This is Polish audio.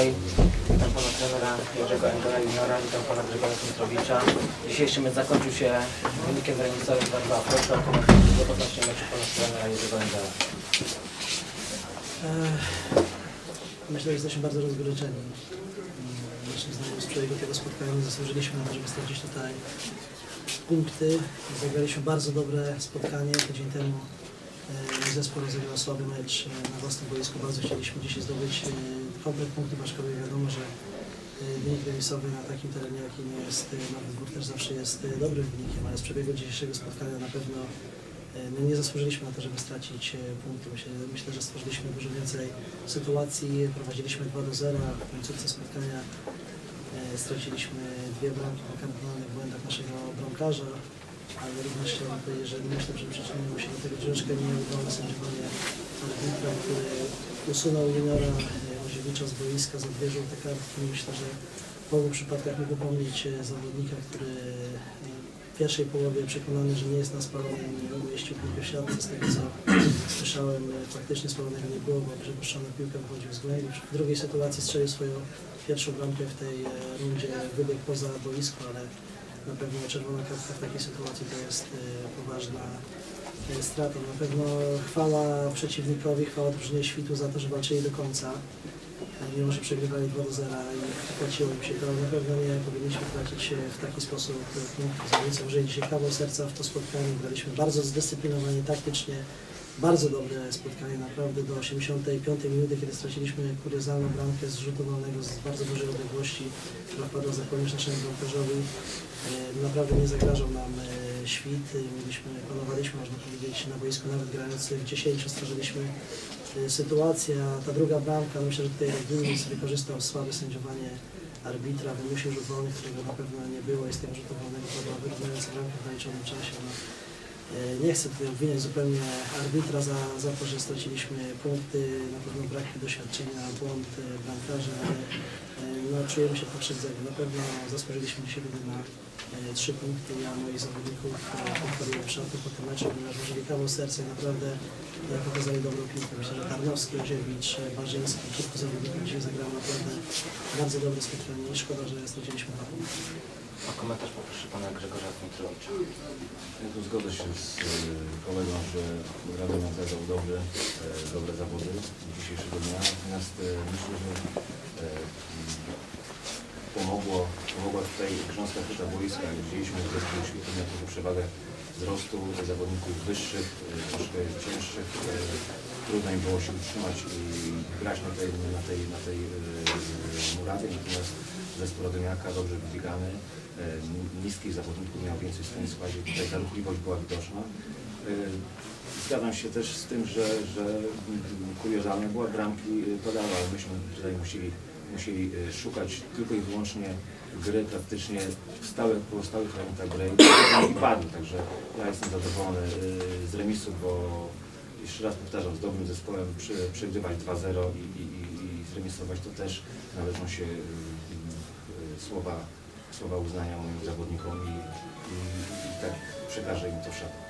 dzisiaj. Witam pana trenera Jerzego Engela Juniora, witam pana Grzegorza Dmitrowicza. Dzisiejszy mecz zakończył się wynikiem remisowym 2-2. Proszę o komentarz odnośnie meczu pana trenera Jerzego Engela. Myślę, że jesteśmy bardzo rozgoryczeni. Naszym zdaniem z tego spotkania zasłużyliśmy na to, żeby stracić tutaj punkty. Zagraliśmy bardzo dobre spotkanie. Tydzień temu e, zespół rozegrał słaby mecz e, na własnym boisku. Bardzo chcieliśmy dzisiaj zdobyć e, komplet punktów, aczkolwiek wiadomo, że e, wynik remisowy na takim terenie, jakim jest e, nawet dwóch też zawsze jest e, dobrym wynikiem, ale z przebiegu dzisiejszego spotkania na pewno e, nie zasłużyliśmy na to, żeby stracić e, punkty. Myślę, że stworzyliśmy dużo więcej sytuacji, prowadziliśmy 2 do 0, w końcówce spotkania e, straciliśmy dwie bramki po kardynalnych błędach naszego bramkarza, ale również chciałbym powiedzieć, że myślę, że przyczyniło się do tego troszeczkę nieudolne sędziowanie arbitra, który usunął juniora e, Oziewicza z boiska za dwie żółte kartki. Myślę, że w obu przypadkach mógł pomnieć e, zawodnika, który e, w pierwszej połowie przekonany, że nie jest na spalonym, nie umieścił piłkę w siatce. Z tego co słyszałem, e, faktycznie spalonego nie było, bo przepuszczony piłkę wychodził z głębi. W drugiej sytuacji strzelił swoją pierwszą bramkę w tej e, rundzie, wybiegł poza boisko, ale na pewno czerwona kartka w takiej sytuacji to jest e, poważna e, strata. Na pewno chwała przeciwnikowi, chwała drużynie Świtu za to, że walczyli do końca. Mimo, że przegrywali 2 do 0 i płaciło im się to, na pewno nie powinniśmy tracić e, w taki sposób punktów. Zawodnicy włożyli dzisiaj kawał serca w to spotkanie, graliśmy bardzo zdyscyplinowani taktycznie, bardzo dobre spotkanie, naprawdę do 85 minuty, kiedy straciliśmy kuriozalną bramkę z rzutu wolnego z bardzo dużej odległości, która wpadła za kończ naszemu bramkarzowi. E, Naprawdę nie zagrażał nam e, świt, mieliśmy, panowaliśmy, można powiedzieć, na boisku nawet grając w 10, stworzyliśmy e, sytuację, a ta druga bramka, myślę, że tutaj Reginius wykorzystał słabe sędziowanie arbitra, wymusił rzut wolny, którego na pewno nie było i z tego rzutu wolnego to była wyrównująca bramka w naliczonym czasie. No. E, Nie chcę tutaj obwiniać zupełnie arbitra za, za to, że straciliśmy punkty, na pewno brak doświadczenia, błąd e, bramkarza, ale e, no, czujemy się pokrzywdzeni. Na pewno zasłużyliśmy dzisiaj na trzy punkty. Ja moich zawodników pochwaliłem w po tym meczu, ponieważ włożyli kawał serca i naprawdę pokazali dobrą piłkę. Myślę, że Tarnowski, Oziewicz, Barzyński, kilku zawodników dzisiaj zagrało naprawdę bardzo dobre spotkanie i szkoda, że straciliśmy dwa punkty. O komentarz poproszę pana Grzegorza Dmitrowicza. Ja tu zgodzę się z e, kolegą, że Radomiak zagrał dobre, e, dobre zawody dzisiejszego dnia, natomiast e, myślę, że pomogło, pomogła tutaj grząska chyta boiska. Widzieliśmy, że zespół miał trochę przewagę wzrostu zawodników wyższych, troszkę cięższych. Trudno im było się utrzymać i grać na tej, na tej, na tej murawie, natomiast zespół Radomiaka dobrze wybiegany, niskich zawodników miał więcej w swoim składzie, tutaj ta ruchliwość była widoczna. E, Zgadzam się też z tym, że, że kuriozalne była bramki e, padały, ale myśmy tutaj musieli, musieli e, szukać tylko i wyłącznie gry praktycznie w stałych, pozostałych elementach gry i padły, także ja jestem zadowolony e, z remisu, bo jeszcze raz powtarzam, z dobrym zespołem przegrywać 2-0 i, i, i, zremisować to też należą się słowa, słowa uznania moim zawodnikom i, i, i tak przekażę im to szatę.